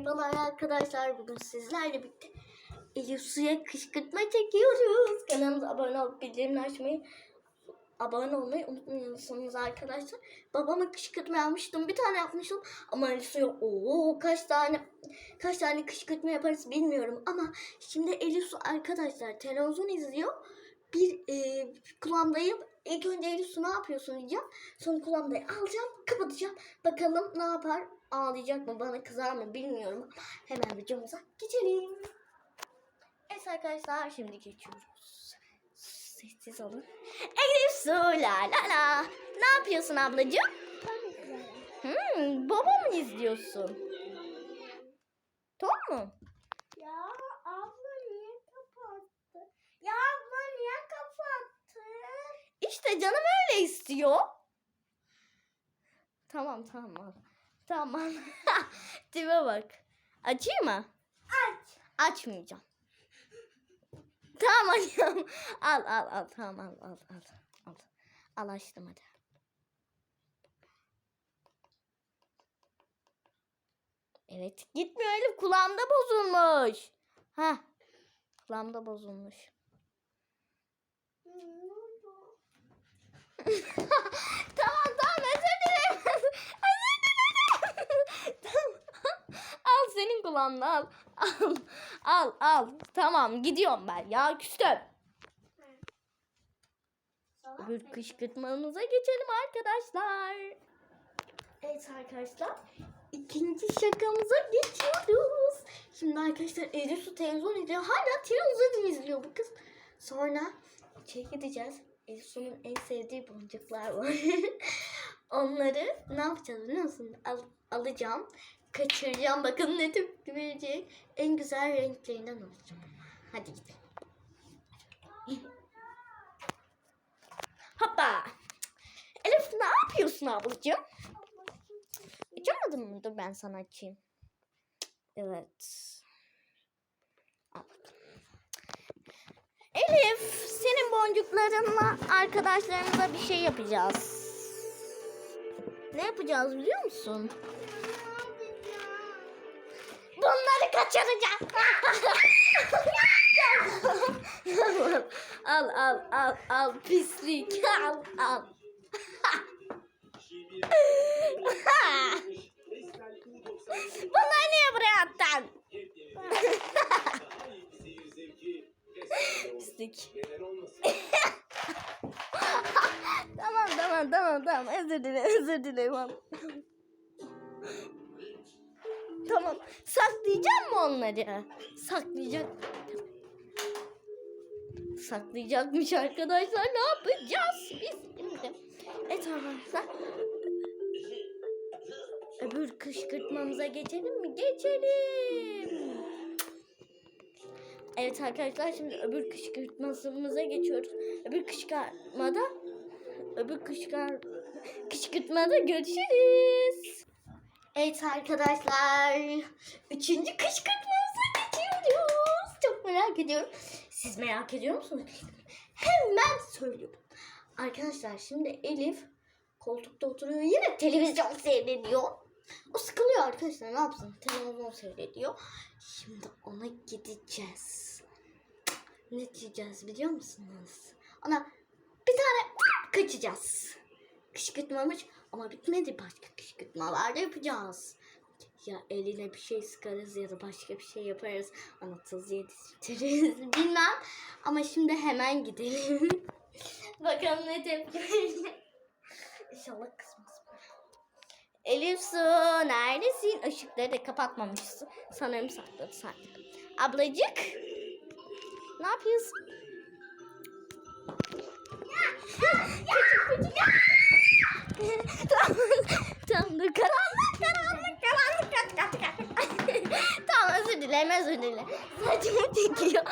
Merhabalar arkadaşlar. Bugün sizlerle birlikte Elif Su'ya kışkırtma çekiyoruz. Kanalımıza abone olup bildirimleri açmayı abone olmayı unutmuyorsunuz arkadaşlar. Babama kışkırtma yapmıştım. Bir tane yapmıştım. Ama Elif Su'ya kaç tane kaç tane kışkırtma yaparız bilmiyorum. Ama şimdi Elif Su arkadaşlar televizyon izliyor. Bir e, kulağımdayım. İlk önce Elif Su ne yapıyorsun diyeceğim. Sonra kulağımdayı alacağım, kapatacağım. Bakalım ne yapar? Ağlayacak mı? Bana kızar mı? Bilmiyorum. Hemen videomuza geçelim. Evet arkadaşlar şimdi geçiyoruz. Sessiz olun. Elif Su la la la. Ne yapıyorsun ablacığım? Hmm, baba mı izliyorsun? Tamam mı? Ya abla niye kapattı? Ya abla niye kapattı? İşte canım öyle istiyor. Tamam tamam. Tamam. Tipe bak. Açayım mı? Aç. Açmayacağım. Tamam açıyorum. Al al al tamam al al al. Al, al açtım hadi. Evet gitmiyor Elif kulağımda bozulmuş. Ha kulağımda bozulmuş. senin kulağında al. Al al al. Tamam gidiyorum ben ya küstüm. Mı? kışkırtmamıza geçelim arkadaşlar. Evet arkadaşlar. ikinci şakamıza geçiyoruz. Şimdi arkadaşlar Elif Su televizyon izliyor. Hala televizyon izliyor bu kız. Sonra içeri gideceğiz. Elif Su'nun en sevdiği boncuklar var. Onları ne yapacağız biliyor musun? Al- alacağım. Kaçıracağım. Bakın ne tepki verecek. En güzel renklerinden alacağım. Hadi gidelim. Hoppa. Elif ne yapıyorsun ablacığım? Açamadın mı? Dur ben sana açayım. Evet. Al. Elif senin boncuklarınla arkadaşlarımıza bir şey yapacağız. Ne yapacağız biliyor musun? Bunları kaçıracağız. al al al al pislik al al. Bunları niye buraya attın? Pislik. tamam tamam tamam tamam özür dilerim özür dilerim. Saklayacak mı onları? Saklayacak. Saklayacakmış arkadaşlar ne yapacağız biz şimdi? Evet arkadaşlar. Öbür kışkırtmamıza geçelim mi? Geçelim. Evet arkadaşlar şimdi öbür kışkırtmasımıza geçiyoruz. Öbür kışkırtmada öbür kışkır kışkırtmada görüşürüz. Evet arkadaşlar. Üçüncü kışkırtmamıza geçiyoruz. Çok merak ediyorum. Siz merak ediyor musunuz? Hemen söylüyorum. Arkadaşlar şimdi Elif koltukta oturuyor. Yine televizyon seyrediyor. O sıkılıyor arkadaşlar. Ne yapsın? Televizyon seyrediyor. Şimdi ona gideceğiz. Ne diyeceğiz biliyor musunuz? Ona bir tane kaçacağız. Kışkırtmamış ama bitmedi. Başka kışkırtmalar da yapacağız. Ya eline bir şey sıkarız ya da başka bir şey yaparız. Tuz yetiştiririz. Bilmem. Ama şimdi hemen gidelim. Bakalım ne tepki. İnşallah kızmaz. Elif Su neredesin? Işıkları da kapatmamışsın. Sanırım sakladı sakladı. Ablacık. Ne yapıyorsun? Küçük küçük. Tamam, tamam dur karanlık karanlık karanlık kaç kaç. tamam özür dilerim özür dilerim. Saçımı çekiyor.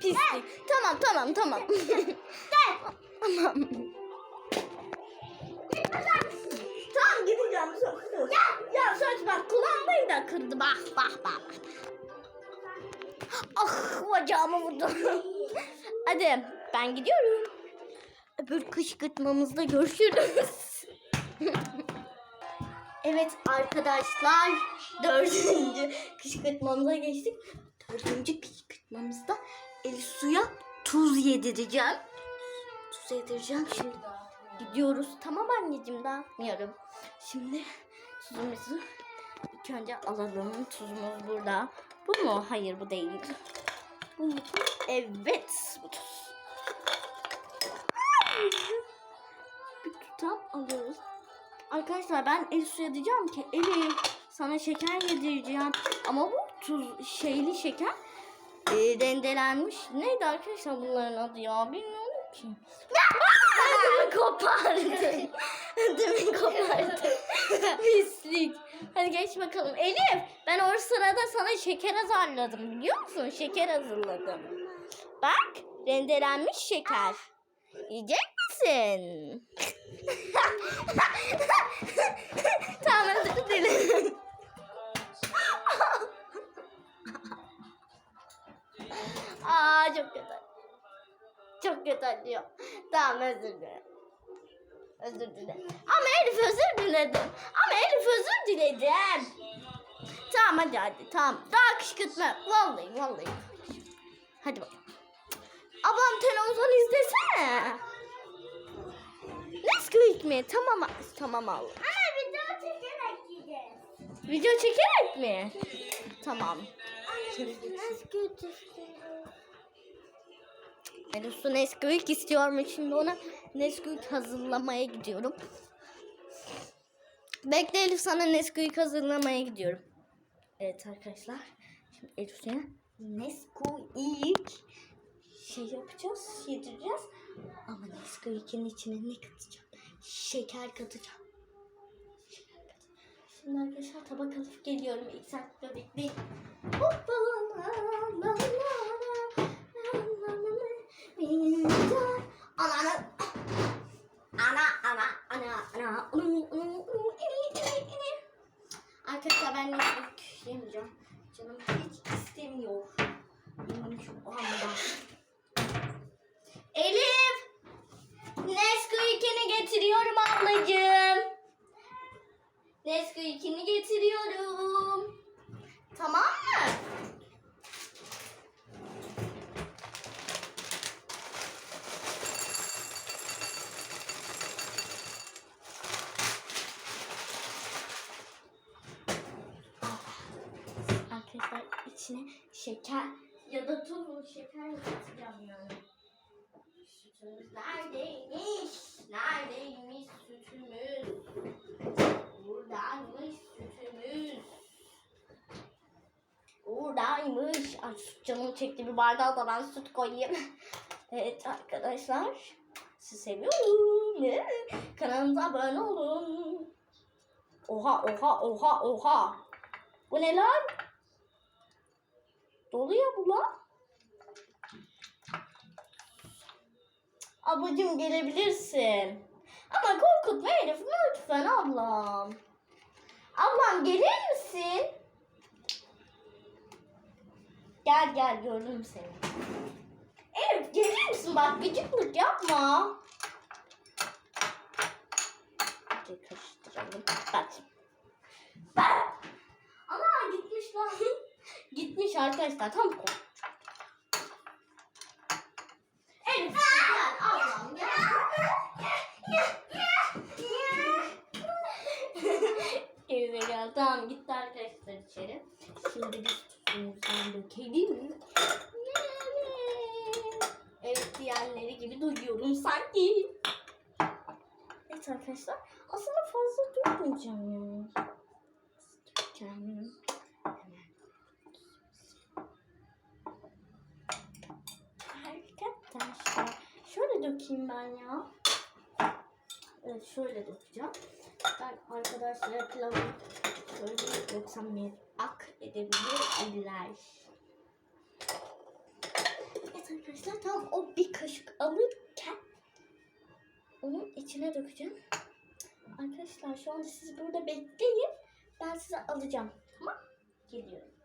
Pislik. Tamam tamam tamam. tamam. Tamam gideceğim söz. Ya, ya söz bak kulağımı da kırdı bak bak bak. Ah bacağımı vurdu. Hadi ben gidiyorum. Öbür kışkırtmamızda görüşürüz. Evet arkadaşlar dördüncü kışkırtmamıza geçtik. Dördüncü kışkırtmamızda el suya tuz yedireceğim. Tuz yedireceğim şimdi. Gidiyoruz. Tamam anneciğim dağıtmıyorum. Şimdi tuzumuzu ilk önce alalım. Tuzumuz burada. Bu mu? Hayır bu değil. Evet bu tuz. Tutam alıyoruz. Arkadaşlar ben el suya diyeceğim ki Elif sana şeker yedireceğim. Ama bu tuz şeyli şeker e, rendelenmiş. Neydi arkadaşlar bunların adı ya bilmiyorum ki. Ödümü kopardı. Ödümü kopardı. Pislik. Hadi geç bakalım. Elif ben o sırada sana şeker hazırladım biliyor musun? Şeker hazırladım. Bak rendelenmiş şeker. Yiyecek misin? Tamam özür dilerim. Aa çok kötü. Çok kötü acıyor. Tamam özür dilerim. Özür dilerim. Ama Elif özür diledim. Ama Elif özür diledim. Tamam hadi hadi tamam. Daha kışkırtma. Vallahi vallahi. Hadi bakalım. Ablam televizyon izlesene. Nesquik mi? Tamam tamam al. Ana video çekerek gideceğiz. Video çekerek mi? Tamam. Elif'su Nesquik istiyormuş. Şimdi ona Nesquik hazırlamaya gidiyorum. Bekle Elif sana Nesquik hazırlamaya gidiyorum. Evet arkadaşlar. Şimdi Elif'e Nesquik şey yapacağız, yedireceğiz. Ama Nesquik'in içine ne katacağım? Şeker katacağım. Şimdi arkadaşlar tabak alıp geliyorum. İlk saatte bekleyin. Hoppa la la Ana ana ana ana ana ana. Arkadaşlar ben Nesquik yemeyeceğim. Canım hiç istemiyor. Benim şu anda. Elif! Nesquik'ini getiriyorum ablacığım. Nesquik'ini getiriyorum. Tamam mı? Arkadaşlar içine şeker ya da tuzlu şeker katacağım yani. Sütümüz neredeymiş? Neredeymiş sütümüz? Buradaymış sütümüz. Buradaymış. Ay süt canım çekti bir bardağa da ben süt koyayım. evet arkadaşlar. Sizi seviyorum. Kanalımıza abone olun. Oha oha oha oha. Bu ne lan? Doluyor bu lan. Gelebilirsin. Ama korkutma Elif lütfen ablam. Ablam gelir misin? Gel gel gördüm seni. Elif gelir misin? Bak gıcıklık yapma. Bir karıştıralım. Bak. Bak. Ana gitmiş lan. Gitmiş arkadaşlar. Tam kork. Elif gel gel. Tamam gitti arkadaşlar içeri. Şimdi biz tuzumuzdan dökelim. Evet diğerleri gibi duyuyorum sanki. Evet arkadaşlar. Aslında fazla duymayacağım ya. Dökeceğim. Arkadaşlar şöyle dökeyim ben ya. Evet şöyle dökeceğim. Ben arkadaşlara pilavı şöyle yoksa merak edebilirler. Evet arkadaşlar tam o bir kaşık alırken onun içine dökeceğim. Arkadaşlar şu anda siz burada bekleyin. Ben size alacağım. Tamam? Geliyorum.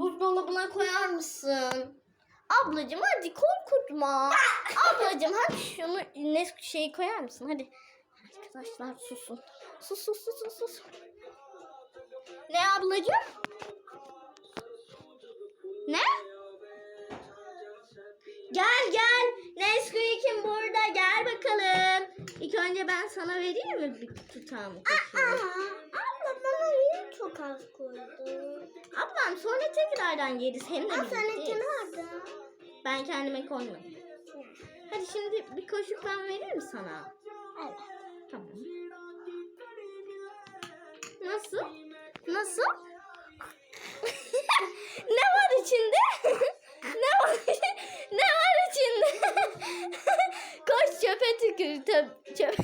Buzdolabına koyar mısın? Ablacığım hadi korkutma. Ablacığım hadi şunu ne şeyi koyar mısın? Hadi. Arkadaşlar susun. Sus sus sus sus sus. Ne ablacığım? Ne? Gel gel. Nesquik'im burada. Gel bakalım. İlk önce ben sana vereyim mi bir tutam kaşığı? Az koydun? Ablam sonra tekrardan yeriz. Hem de Aa, seninki nerede? Ben kendime koymadım. Hadi şimdi bir kaşık ben vereyim mi sana? Evet. Tamam. Nasıl? Nasıl? ne var içinde? ne var? ne var içinde? Koş çöpe tükür. Çöp.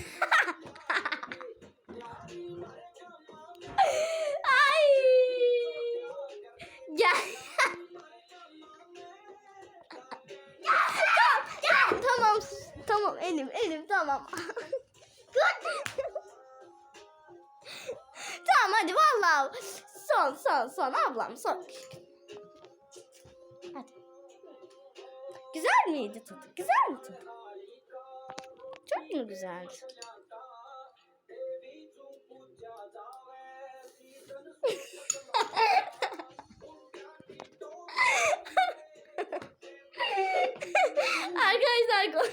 Hadi vallahi son son son ablam son. Hadi. Güzel miydi tadı? Güzel mi tadı? Çok mu güzeldi? Arkadaşlar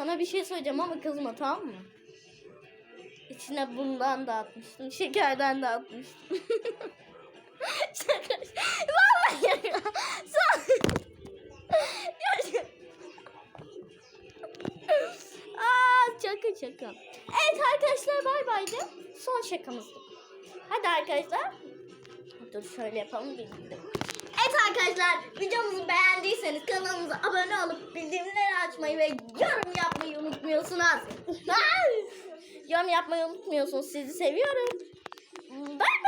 sana bir şey söyleyeceğim ama kızma tamam mı? İçine bundan da atmıştım, şekerden de atmıştım. Şaka. Vallahi ya. Aa, şaka şaka. Evet arkadaşlar bay bay de. Son şakamızdı. Hadi arkadaşlar. Dur şöyle yapalım birlikte. Evet arkadaşlar videomuzu beğendiyseniz kanalımıza abone olup bildirimleri açmayı ve yorum yapmayı unutmuyorsunuz. yorum yapmayı unutmuyorsunuz. Sizi seviyorum. Bay.